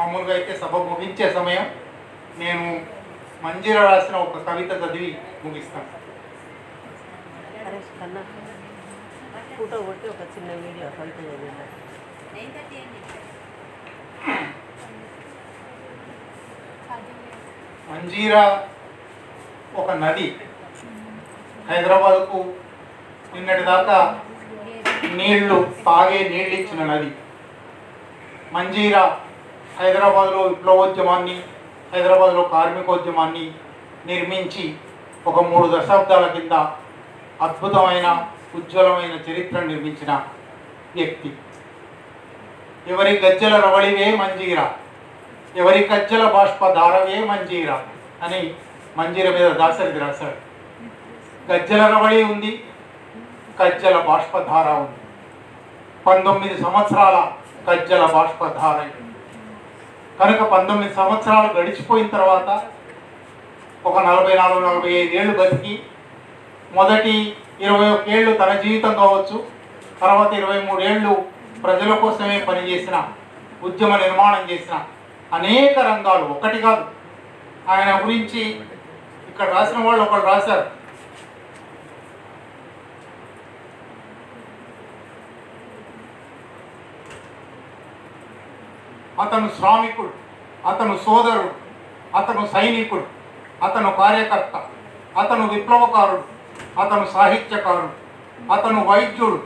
మామూలుగా అయితే సభ ముగించే సమయం నేను మంజీర రాసిన ఒక కవిత చదివి ముగిస్తాను. ఫోటో కొట్టి ఒక చిన్న వీడియో కవిత మంజీరా ఒక నది హైదరాబాద్కు నిన్నటి దాకా నీళ్ళు తాగే నీళ్ళు ఇచ్చిన నది. మంజీరా హైదరాబాద్లో విప్లవోద్యమాన్ని హైదరాబాద్లో కార్మికోద్యమాన్ని నిర్మించి ఒక మూడు దశాబ్దాల కింద అద్భుతమైన ఉజ్వలమైన చరిత్ర నిర్మించిన వ్యక్తి. ఎవరి గజ్జల రవళివే మంజీరా? ఎవరి కజ్జల బాష్ప దారవే మంజీరా? అని మంజీర మీద దాసరి రాశాడు. గజ్జల రవళి ఉంది కజ్జల బాష్పధార ఉంది. పంతొమ్మిది సంవత్సరాల కజ్జల బాష్పధార కనుక పంతొమ్మిది సంవత్సరాలు గడిచిపోయిన తర్వాత ఒక నలభై నాలుగు నలభై ఐదు ఏళ్ళు బతికి మొదటి ఇరవై ఒకేళ్ళు తన జీవితం కావచ్చు తర్వాత ఇరవై మూడేళ్ళు ప్రజల కోసమే పనిచేసిన ఉద్యమ నిర్మాణం చేసిన అనేక రంగాలు. ఒకటి కాదు ఆయన గురించి ఇక్కడ రాసిన వాళ్ళు ఒకళ్ళు రాశారు. అతను శ్రామికుడు అతను సోదరుడు అతను సైనికుడు అతను కార్యకర్త అతను విప్లవకారుడు అతను సాహిత్యకారుడు అతను వైద్యుడు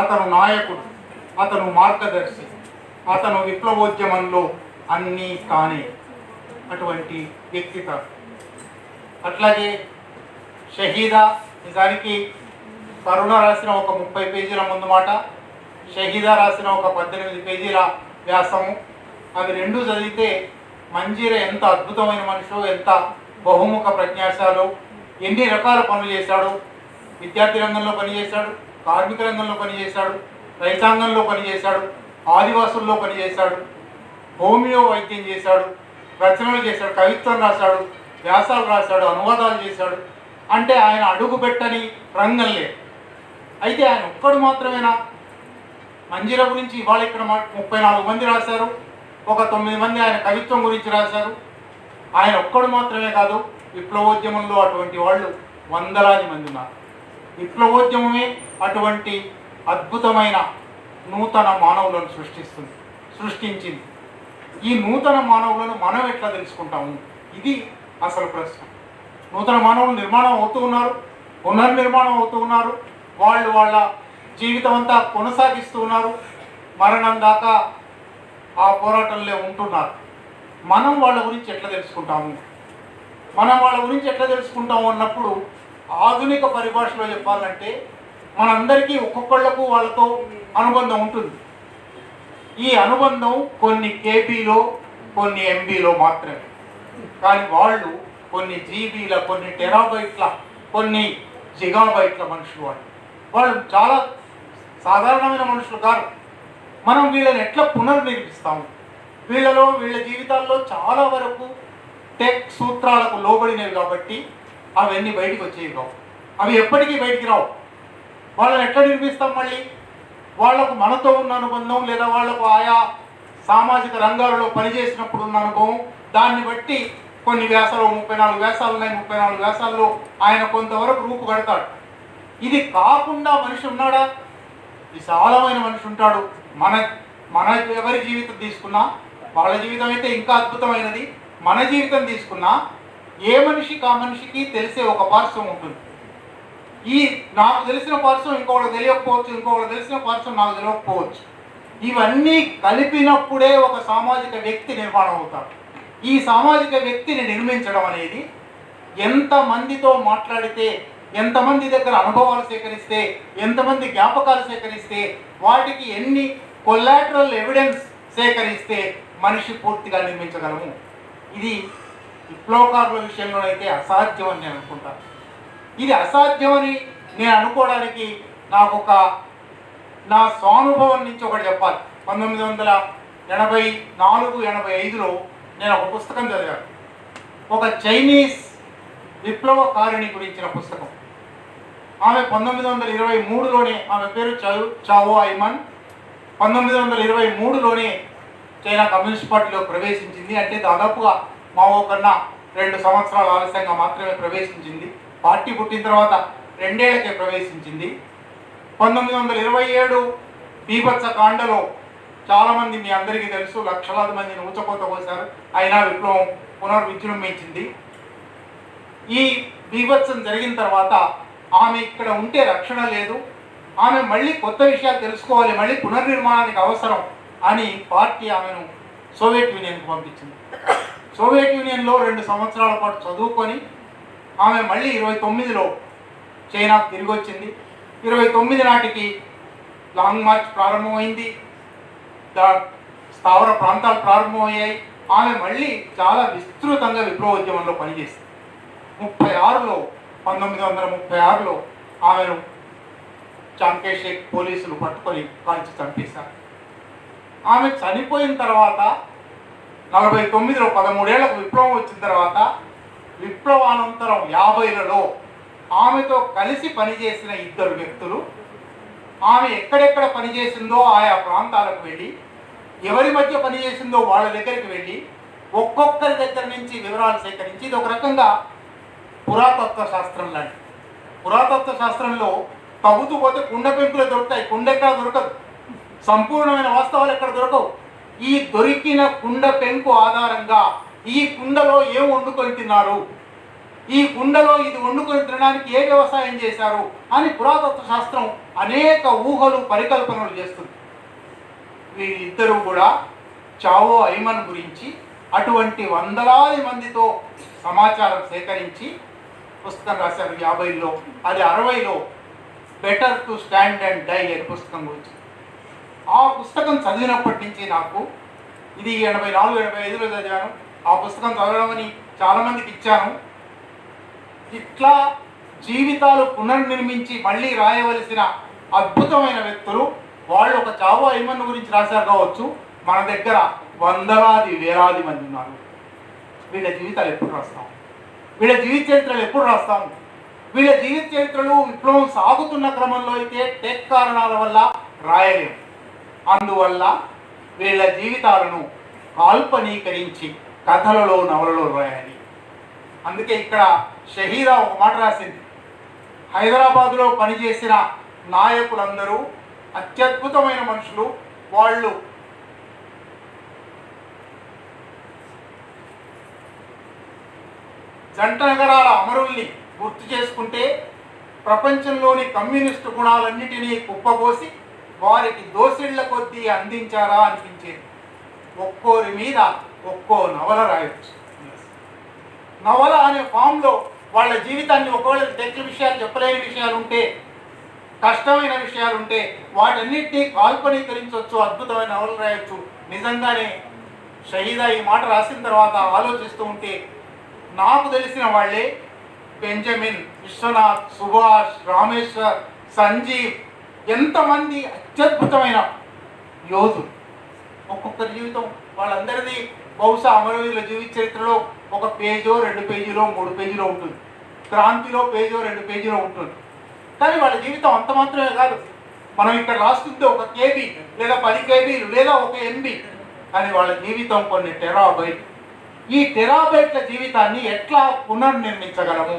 అతను నాయకుడు అతను మార్గదర్శి అతను విప్లవోద్యమంలో అన్నీ కానే అటువంటి వ్యక్తిత అట్లాగే షహీదా నిజానికి కరుణ రాసిన ఒక ముప్పై పేజీల ముందు మాట షహీదా రాసిన ఒక పద్దెనిమిది పేజీల వ్యాసము. అవి రెండు చదివితే మంజీర ఎంత అద్భుతమైన మనిషో ఎంత బహుముఖ ప్రజ్ఞాశాలో ఎన్ని రకాల పనులు చేశాడు? విద్యార్థి రంగంలో పనిచేశాడు కార్మిక రంగంలో పనిచేశాడు రైతాంగంలో పనిచేశాడు ఆదివాసుల్లో పనిచేశాడు హోమియో వైద్యం చేశాడు రచనలు చేశాడు కవిత్వం రాశాడు వ్యాసాలు రాశాడు అనువాదాలు చేశాడు. అంటే ఆయన అడుగు పెట్టని రంగం లేదు. అయితే ఆయన ఒక్కడు మాత్రమేనా? మంజీర గురించి ఇవాళ ఇక్కడ ముప్పై నాలుగు మంది రాశారు. ఒక తొమ్మిది మంది ఆయన కవిత్వం గురించి రాశారు. ఆయన ఒక్కడు మాత్రమే కాదు విప్లవోద్యమంలో అటువంటి వాళ్ళు వందలాది మంది ఉన్నారు. విప్లవోద్యమమే అటువంటి అద్భుతమైన నూతన మానవులను సృష్టిస్తుంది సృష్టించింది. ఈ నూతన మానవులను మనం ఎట్లా తెలుసుకుంటాము? ఇది అసలు ప్రశ్న. నూతన మానవులు నిర్మాణం అవుతూ ఉన్నారు పునర్నిర్మాణం అవుతూ ఉన్నారు. వాళ్ళు వాళ్ళ జీవితం అంతా కొనసాగిస్తూ ఉన్నారు. మరణం దాకా ఆ పోరాటంలో ఉంటున్నారు. మనం వాళ్ళ గురించి ఎట్లా తెలుసుకుంటాము? మనం వాళ్ళ గురించి ఎట్లా తెలుసుకుంటాము అన్నప్పుడు ఆధునిక పరిభాషలో చెప్పాలంటే మనందరికీ ఒక్కొక్కళ్ళకు వాళ్ళతో అనుబంధం ఉంటుంది. ఈ అనుబంధం కొన్ని కేబీలో కొన్ని ఎంబీలో మాత్రమే. కానీ వాళ్ళు కొన్ని జీబీల కొన్ని టెరాబైట్ల కొన్ని జిగాబైట్ల మనుషులు వాళ్ళు. వాళ్ళు చాలా సాధారణమైన మనుషులు కాదు మనం వీళ్ళని ఎట్లా పునర్నిర్మిస్తాము వీళ్ళలో వీళ్ళ జీవితాల్లో చాలా వరకు టెక్ సూత్రాలకు లోబడినవి కాబట్టి అవన్నీ బయటికి వచ్చేవి కావు. అవి ఎప్పటికీ బయటికి రావు. వాళ్ళని ఎట్లా నిర్మిస్తాం మళ్ళీ? వాళ్ళకు మనతో ఉన్న అనుబంధం లేదా వాళ్ళకు ఆయా సామాజిక రంగాలలో పనిచేసినప్పుడు ఉన్న అనుభవం దాన్ని బట్టి కొన్ని వ్యాసాలు ముప్పై నాలుగు వ్యాసాలు ఉన్నాయి ముప్పై నాలుగు వ్యాసాల్లో ఆయన కొంతవరకు రూపు కడతాడు. ఇది కాకుండా మనిషి ఉన్నాడా? విశాలమైన మనిషి ఉంటాడు. మన మన ఎవరి జీవితం తీసుకున్నా వాళ్ళ జీవితం అయితే ఇంకా అద్భుతమైనది. మన జీవితం తీసుకున్నా ఏ మనిషికి ఆ మనిషికి తెలిసే ఒక పార్శ్వం ఉంటుంది. ఈ నాకు తెలిసిన పార్శ్వం ఇంకొకటి తెలియకపోవచ్చు ఇంకొకటి తెలిసిన పార్శ్వం నాకు తెలియకపోవచ్చు. ఇవన్నీ కలిపినప్పుడే ఒక సామాజిక వ్యక్తి నిర్మాణం అవుతాడు. ఈ సామాజిక వ్యక్తిని నిర్మించడం అనేది ఎంతమందితో మాట్లాడితే ఎంతమంది దగ్గర అనుభవాలు సేకరిస్తే ఎంతమంది జ్ఞాపకాలు సేకరిస్తే వాటికి ఎన్ని కొల్లాటరల్ ఎవిడెన్స్ సేకరిస్తే మనిషి పూర్తిగా నిర్మించగలము. ఇది విప్లవకారుల విషయంలోనైతే అసాధ్యం అని నేను అనుకుంటాను ఇది అసాధ్యమని నేను అనుకోవడానికి నాకు ఒక నా స్వానుభవం నుంచి ఒకటి చెప్పాలి. పంతొమ్మిది వందల ఎనభై నాలుగు ఎనభై ఐదులో నేను ఒక పుస్తకం చదివాను. ఒక చైనీస్ విప్లవకారిణి గురించిన పుస్తకం. ఆమె పంతొమ్మిది వందల ఇరవై మూడులోనే ఆమె పేరు చౌ చావో ఐమన్ పంతొమ్మిది వందల ఇరవై మూడులోనే చైనా కమ్యూనిస్ట్ పార్టీలో ప్రవేశించింది. అంటే దాదాపుగా మావో కన్నా రెండు సంవత్సరాల ఆలస్యంగా మాత్రమే ప్రవేశించింది. పార్టీ పుట్టిన తర్వాత రెండేళ్ళకే ప్రవేశించింది. పంతొమ్మిది వందల ఇరవై ఏడు బీభత్స కాండలో చాలామంది మీ అందరికీ తెలుసు లక్షలాది మందిని ఊచకోత కోసారు అయినా విప్లవం పునర్విజృంభించింది. ఈ బీభత్సం జరిగిన తర్వాత ఆమె ఇక్కడ ఉంటే రక్షణ లేదు. ఆమె మళ్ళీ కొత్త విషయాలు తెలుసుకోవాలి మళ్ళీ పునర్నిర్మాణానికి అవసరం అని పార్టీ ఆమెను సోవియట్ యూనియన్కు పంపించింది. సోవియట్ యూనియన్లో రెండు సంవత్సరాల పాటు చదువుకొని ఆమె మళ్ళీ ఇరవై తొమ్మిదిలో చైనాకు తిరిగి వచ్చింది. ఇరవై తొమ్మిది నాటికి లాంగ్ మార్చ్ ప్రారంభమైంది. దా- స్థావర ప్రాంతాలు ప్రారంభమయ్యాయి. ఆమె మళ్ళీ చాలా విస్తృతంగా విప్లవ ఉద్యమంలో పనిచేసింది. ముప్పై ఆరులో పంతొమ్మిది వందల ముప్పై ఆరులో ఆమెను చాంకే షేక్ పోలీసులు పట్టుకొని కాల్చి చంపేశారు. ఆమె చనిపోయిన తర్వాత నలభై తొమ్మిదిలో పదమూడేళ్ళకు విప్లవం వచ్చిన తర్వాత విప్లవానంతరం యాభైలలో ఆమెతో కలిసి పనిచేసిన ఇద్దరు వ్యక్తులు ఆమె ఎక్కడెక్కడ పనిచేసిందో ఆయా ప్రాంతాలకు వెళ్ళి ఎవరి మధ్య పనిచేసిందో వాళ్ళ దగ్గరికి వెళ్ళి ఒక్కొక్కరి దగ్గర నుంచి వివరాలు సేకరించి ఇది ఒక రకంగా పురాతత్వ శాస్త్రం లాంటి పురాతత్వ శాస్త్రంలో తగ్గుతూ పోతే కుండ పెంకులు దొరుకుతాయి. కుండ ఎక్కడ దొరకదు. సంపూర్ణమైన వాస్తవాలు ఎక్కడ దొరకవు. ఈ దొరికిన కుండ పెంకు ఆధారంగా ఈ కుండలో ఏం వండుకొని తిన్నారు? ఈ కుండలో ఇది వండుకొని తినడానికి ఏ వ్యవసాయం చేశారు? అని పురాతత్వ శాస్త్రం అనేక ఊహలు పరికల్పనలు చేస్తుంది. వీరిద్దరూ కూడా చావో ఐమన్ గురించి అటువంటి వందలాది మందితో సమాచారం సేకరించి పుస్తకం రాశారు యాభైలో. అది అరవైలో better to stand and die అనే పుస్తకం గురించి. ఆ పుస్తకం చదివినప్పటి నుంచి నాకు ఇది ఎనభై నాలుగు ఎనభై ఐదులో చదివాను. ఆ పుస్తకం చదవడమని చాలామందికి ఇచ్చాను. ఇట్లా జీవితాలు పునర్నిర్మించి మళ్ళీ రాయవలసిన అద్భుతమైన వ్యక్తులు వాళ్ళు ఒక చావు ఐమన్ను గురించి రాశారు కావచ్చు. మన దగ్గర వందలాది వేలాది మంది ఉన్నారు. వీళ్ళ జీవితాలు ఎప్పుడు రాస్తాం? వీళ్ళ జీవిత చరిత్రలు ఎప్పుడు రాస్తాం? వీళ్ళ జీవిత చరిత్రలు విప్లవం సాగుతున్న క్రమంలో అయితే టెక్ కారణాల వల్ల రాయలేము. అందువల్ల వీళ్ళ జీవితాలను కాల్పనీకరించి కథలలో నవలలో రాయాలి. అందుకే ఇక్కడ షహీరా ఒక మాట రాసింది. హైదరాబాదులో పనిచేసిన నాయకులందరూ అత్యద్భుతమైన మనుషులు. వాళ్ళు జంట నగరాల అమరుల్ని గుర్తు చేసుకుంటే ప్రపంచంలోని కమ్యూనిస్టు గుణాలన్నిటినీ కుప్పపోసి వారికి దోసిళ్ళ కొద్దీ అందించారా అనిపించేది. ఒక్కోరి మీద ఒక్కో నవల రాయొచ్చు. నవల అనే ఫామ్లో వాళ్ళ జీవితాన్ని ఒకవేళ తెచ్చిన విషయాలు చెప్పలేని విషయాలు ఉంటే కష్టమైన విషయాలు ఉంటే వాటన్నిటినీ కాల్పనీకరించవచ్చు అద్భుతమైన నవలు రాయొచ్చు. నిజంగానే షహీదా ఈ మాట రాసిన తర్వాత ఆలోచిస్తూ ఉంటే నాకు తెలిసిన వాళ్ళే బెంజమిన్ విశ్వనాథ్ సుభాష్ రామేశ్వర్ సంజీవ్ ఎంతమంది అత్యద్భుతమైన యోధులు. ఒక్కొక్కరి జీవితం వాళ్ళందరిది బహుశా అమరవీరుల జీవిత చరిత్రలో ఒక పేజో రెండు పేజీలో మూడు పేజీలో ఉంటుంది. క్రాంతిలో పేజో రెండు పేజీలో ఉంటుంది. కానీ వాళ్ళ జీవితం అంత మాత్రమే కాదు. మనం ఇక్కడ రాస్తుంది ఒక కేబీ లేదా పది కేబీలు లేదా ఒక ఎంబీ కానీ వాళ్ళ జీవితం కొన్ని టెరాబైట్ ఈ టెరాబైట్ల జీవితాన్ని ఎట్లా పునర్నిర్మించగలము?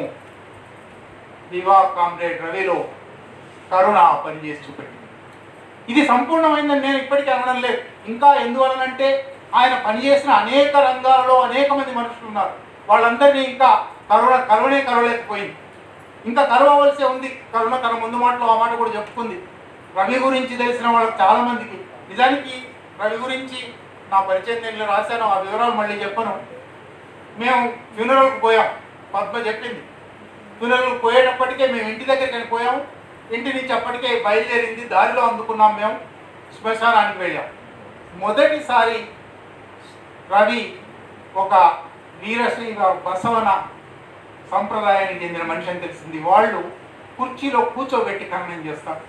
దివా కామ్రేడ్ రవిలో కరుణ పనిచేసి చూపెట్టింది. ఇది సంపూర్ణమైందని నేను ఇప్పటికీ అనడం లేదు. ఇంకా ఎందువలనంటే ఆయన పనిచేసిన అనేక రంగాలలో అనేక మంది మనుషులు ఉన్నారు. వాళ్ళందరినీ ఇంకా కరుణ కరుణే కరవలేకపోయింది. ఇంకా కరవవలసే ఉంది. కరుణ తన ముందు మాటలో ఆ మాట కూడా చెప్పుకుంది. రవి గురించి తెలిసిన వాళ్ళకి చాలామందికి నిజానికి రవి గురించి నా పరిచయం నేను రాశాను ఆ వివరాలు మళ్ళీ చెప్పను. మేము ఫ్యూనరల్కి పోయాం. పద్మ చెప్పింది. ఫ్యూనరల్కి పోయేటప్పటికే మేము ఇంటి దగ్గరికి వెళ్ళిపోయాం ఇంటి నుంచి అప్పటికే బయలుదేరింది దారిలో అందుకున్నాం మేము శ్మశానానికి వెళ్ళాం. మొదటిసారి రవి ఒక వీరశ్రీ బసవన సంప్రదాయానికి చెందిన మనిషి అని తెలిసింది. వాళ్ళు కుర్చీలో కూర్చోబెట్టి ఖననం చేస్తారు.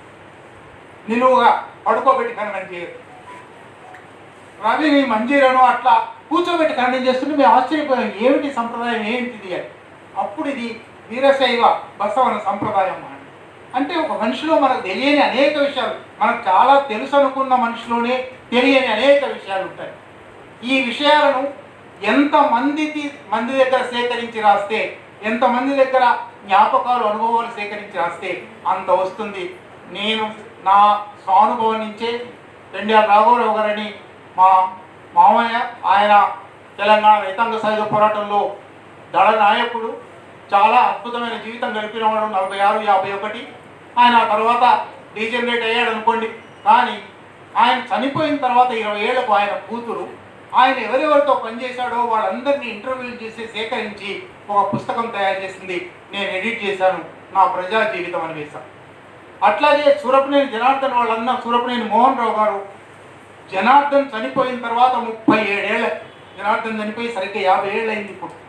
నిలువుగా పడుకోబెట్టి ఖననం చేయరు. రవిని మంజీరను అట్లా కూర్చోబెట్టి ఖండం చేస్తుంటే మేము ఆశ్చర్యపోయాం. ఏమిటి సంప్రదాయం? ఏంటిది అని. అప్పుడు ఇది వీరశైవ బసవన సంప్రదాయం అని. అంటే ఒక మనిషిలో మనకు తెలియని అనేక విషయాలు మనకు చాలా తెలుసు అనుకున్న మనిషిలోనే తెలియని అనేక విషయాలు ఉంటాయి. ఈ విషయాలను ఎంతమందికి మంది దగ్గర సేకరించి రాస్తే ఎంతమంది దగ్గర జ్ఞాపకాలు అనుభవాలు సేకరించి రాస్తే అంత వస్తుంది. నేను నా స్వానుభవం నుంచే రెండేళ్ళ రాఘవరావు గారని మా మామయ్య ఆయన తెలంగాణ రైతాంగ సాయుధ పోరాటంలో దళ నాయకుడు చాలా అద్భుతమైన జీవితం గడిపిన వాడు నలభై ఆరు యాభై ఒకటి. ఆయన ఆ తర్వాత డీజనరేట్ అయ్యాడు అనుకోండి. కానీ ఆయన చనిపోయిన తర్వాత ఇరవై ఏళ్ళకు ఆయన కూతురు ఆయన ఎవరెవరితో పనిచేశాడో వాళ్ళందరినీ ఇంటర్వ్యూలు చేసి సేకరించి ఒక పుస్తకం తయారు చేసింది. నేను ఎడిట్ చేశాను. నా ప్రజా జీవితం అని వేశాను. అట్లాగే సూరపనేని జనార్దన్ వాళ్ళన్న సూరపనేని మోహన్ రావు గారు జనార్దన్ చనిపోయిన తర్వాత ముప్పై ఏడేళ్ళ జనార్దన్ చనిపోయి సరిగ్గా యాభై ఏళ్ళు అయింది ఇప్పుడు.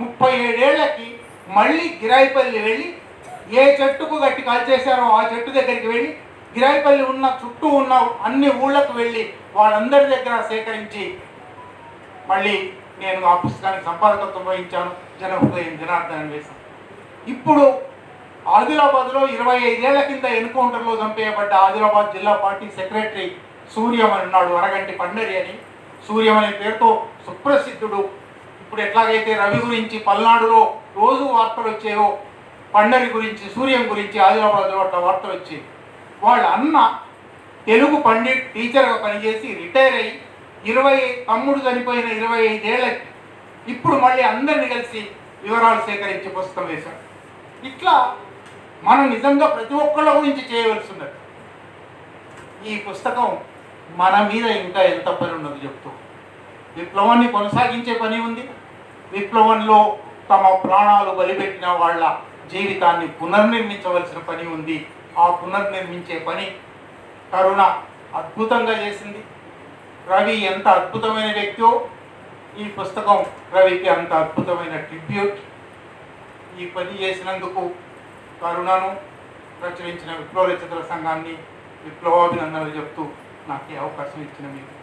ముప్పై ఏడేళ్ళకి మళ్ళీ గిరాయిపల్లి వెళ్ళి ఏ చెట్టుకు గట్టి కాల్చేశారో ఆ చెట్టు దగ్గరికి వెళ్ళి గిరాయిపల్లి ఉన్న చుట్టూ ఉన్న అన్ని ఊళ్ళకు వెళ్ళి వాళ్ళందరి దగ్గర సేకరించి మళ్ళీ నేను ఆ పుస్తకానికి సంపాదకత్వం వహించాను. జనహృదయం జనార్దన్ అని వేశాను ఇప్పుడు ఆదిలాబాద్లో ఇరవై ఐదేళ్ళ కింద ఎన్కౌంటర్లో చంపేయబడ్డ ఆదిలాబాద్ జిల్లా పార్టీ సెక్రటరీ సూర్యమని ఉన్నాడు. అరగంటి పండరి అని. సూర్యమనే పేరుతో సుప్రసిద్ధుడు ఇప్పుడు ఎట్లాగైతే రవి గురించి పల్నాడులో రోజు వార్తలు వచ్చాయో పండరి గురించి సూర్యం గురించి ఆదిలాబాద్లో అట్లా వార్తలు వచ్చాయి. వాళ్ళ అన్న తెలుగు పండిట్ టీచర్గా పనిచేసి రిటైర్ అయ్యి ఇరవై తమ్ముడు చనిపోయిన ఇరవై ఐదేళ్ళకి ఇప్పుడు మళ్ళీ అందరిని కలిసి వివరాలు సేకరించి పుస్తకం వేశాడు. ఇట్లా మనం నిజంగా ప్రతి ఒక్కళ్ళ గురించి చేయవలసి ఉన్నది ఈ పుస్తకం మన మీద ఇంకా ఎంత పని ఉన్నది చెప్తూ. విప్లవాన్ని కొనసాగించే పని ఉంది. విప్లవంలో తమ ప్రాణాలు బలిపెట్టిన వాళ్ళ జీవితాన్ని పునర్నిర్మించవలసిన పని ఉంది. ఆ పునర్నిర్మించే పని కరుణ అద్భుతంగా చేసింది. రవి ఎంత అద్భుతమైన వ్యక్తియో ఈ పుస్తకం రవికి అంత అద్భుతమైన ట్రిబ్యూట్. ఈ పని చేసినందుకు కరుణను ప్రచురించిన విప్లవ రచయితల సంఘాన్ని విప్లవాభినందనలు చెప్తూ నాకు అవకాశం ఇచ్చిన మీకు